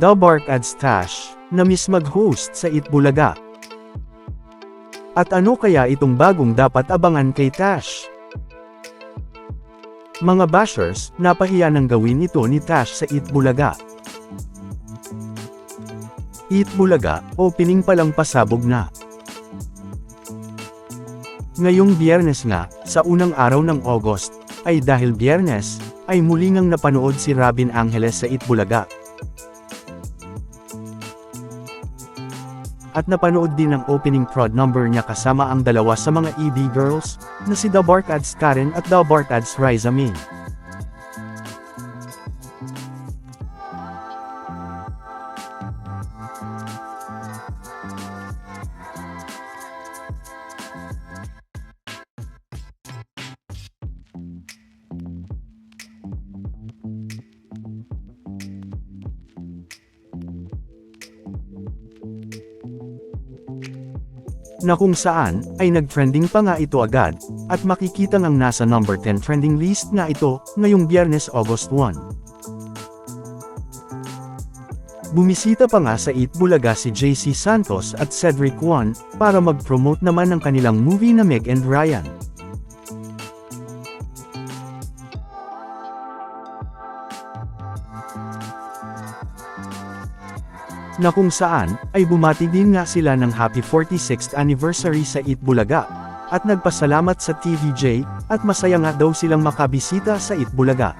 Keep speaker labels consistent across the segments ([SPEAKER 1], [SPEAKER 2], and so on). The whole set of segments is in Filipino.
[SPEAKER 1] The Bark Ads Tash, na miss mag-host sa Itbulaga. At ano kaya itong bagong dapat abangan kay Tash? Mga bashers, napahiya nang gawin ito ni Tash sa Itbulaga. Itbulaga, opening palang pasabog na. Ngayong biyernes nga, sa unang araw ng August, ay dahil biyernes, ay muli ngang napanood si Robin Angeles sa Itbulaga. At napanood din ang opening prod number niya kasama ang dalawa sa mga ED girls, na si The Barkads Karen at The Barkads Riza Min. Na kung saan, ay nag-trending pa nga ito agad, at makikita ngang nasa number 10 trending list nga ito, ngayong biyernes August 1. Bumisita pa nga sa Eat Bulaga si JC Santos at Cedric Juan, para mag-promote naman ng kanilang movie na Meg and Ryan. Na kung saan, ay bumati din nga sila ng happy 46th anniversary sa Itbulaga, at nagpasalamat sa TVJ, at masaya nga daw silang makabisita sa Itbulaga.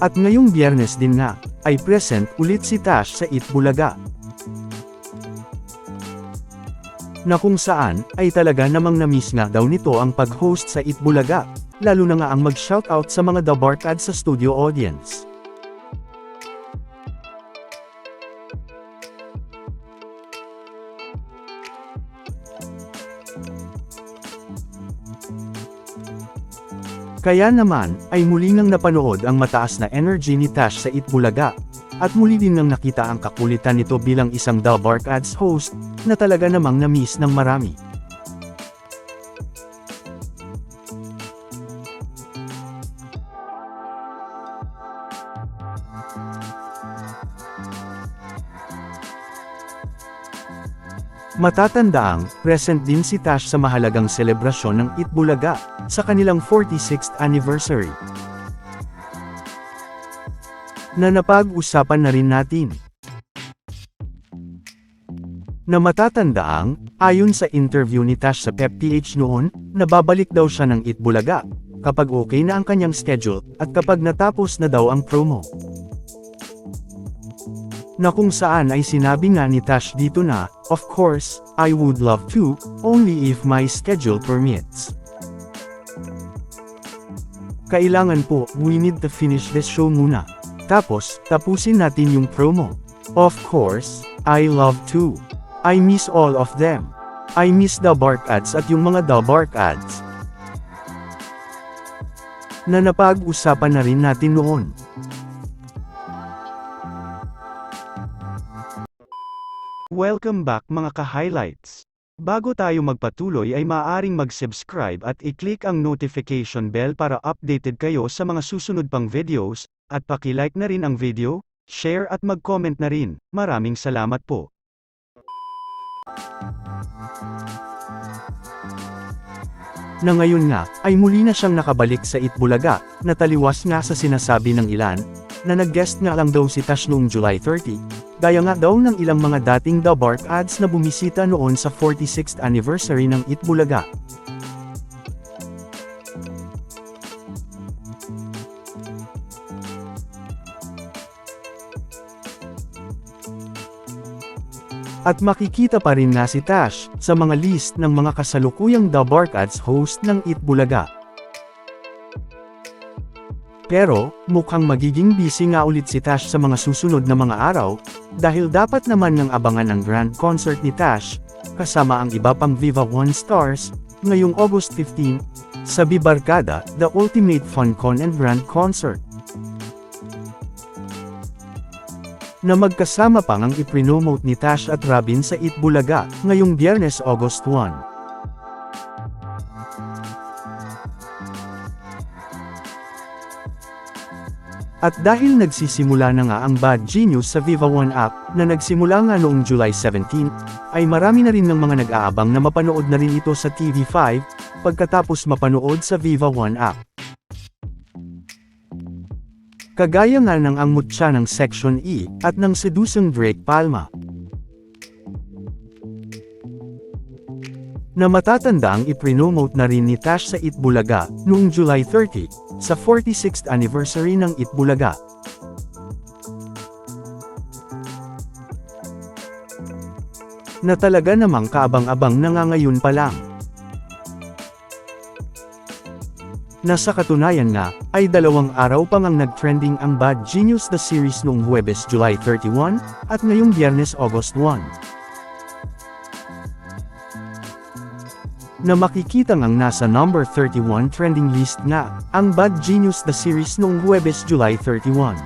[SPEAKER 1] At ngayong biyernes din nga, ay present ulit si Tash sa Itbulaga. Na kung saan, ay talaga namang namiss nga daw nito ang pag-host sa Itbulaga, lalo na nga ang mag-shoutout sa mga The Barkad sa studio audience. Kaya naman, ay muli ngang napanood ang mataas na energy ni Tash sa Itbulaga, at muli din nang nakita ang kakulitan nito bilang isang The Bark Ads host, na talaga namang na-miss ng marami. Matatandaang, present din si Tash sa mahalagang selebrasyon ng Itbulaga, sa kanilang 46th anniversary. Na napag-usapan na rin natin. Na matatandaang, ayon sa interview ni Tash sa PepPH noon, nababalik daw siya ng Itbulaga, kapag okay na ang kanyang schedule, at kapag natapos na daw ang promo na kung saan ay sinabi nga ni Tash dito na, of course, I would love to, only if my schedule permits. Kailangan po, we need to finish this show muna. Tapos, tapusin natin yung promo. Of course, I love to. I miss all of them. I miss the bark ads at yung mga the bark ads. Na napag-usapan na rin natin noon. Welcome back mga ka-highlights. Bago tayo magpatuloy ay maaaring mag-subscribe at i-click ang notification bell para updated kayo sa mga susunod pang videos, at paki-like na rin ang video, share at mag-comment na rin. Maraming salamat po. Na ngayon nga, ay muli na siyang nakabalik sa Itbulaga, na taliwas nga sa sinasabi ng ilan, na nag-guest nga lang daw si Tash noong July 30, gaya nga daw ng ilang mga dating The Bark ads na bumisita noon sa 46th anniversary ng Itbulaga. At makikita pa rin nga si Tash, sa mga list ng mga kasalukuyang The Bark Ads host ng Itbulaga. Pero, mukhang magiging busy nga ulit si Tash sa mga susunod na mga araw, dahil dapat naman ng abangan ang grand concert ni Tash, kasama ang iba pang Viva One Stars, ngayong August 15, sa Bibarkada, The Ultimate Fun Con and Grand Concert. na magkasama pang ang iprinomote ni Tash at Robin sa Eat Bulaga, ngayong Biyernes August 1. At dahil nagsisimula na nga ang Bad Genius sa Viva One app, na nagsimula nga noong July 17, ay marami na rin ng mga nag-aabang na mapanood na rin ito sa TV5, pagkatapos mapanood sa Viva One app. Kagaya nga ng ang mutya ng Section E, at ng sedusang Drake Palma. Na matatanda ang iprinomote na rin ni Tash sa Itbulaga, noong July 30, sa 46th anniversary ng Itbulaga. Na talaga namang kaabang-abang na nga ngayon pa lang. Nasa katunayan nga, ay dalawang araw pa ngang nag-trending ang Bad Genius the series noong Huwebes July 31, at ngayong Biyernes August 1. Na makikita ngang nasa number 31 trending list nga, ang Bad Genius the series noong Huwebes July 31.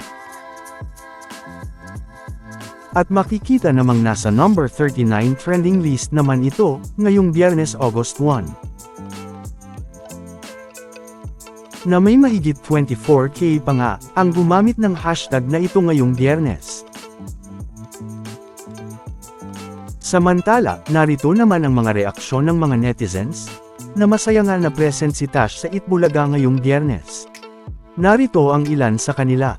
[SPEAKER 1] At makikita namang nasa number 39 trending list naman ito, ngayong Biyernes August 1. Na may mahigit 24k pa nga, ang gumamit ng hashtag na ito ngayong Biyernes. Samantala, narito naman ang mga reaksyon ng mga netizens, na masaya nga na present si Tash sa Itbulaga ngayong Biyernes. Narito ang ilan sa kanila.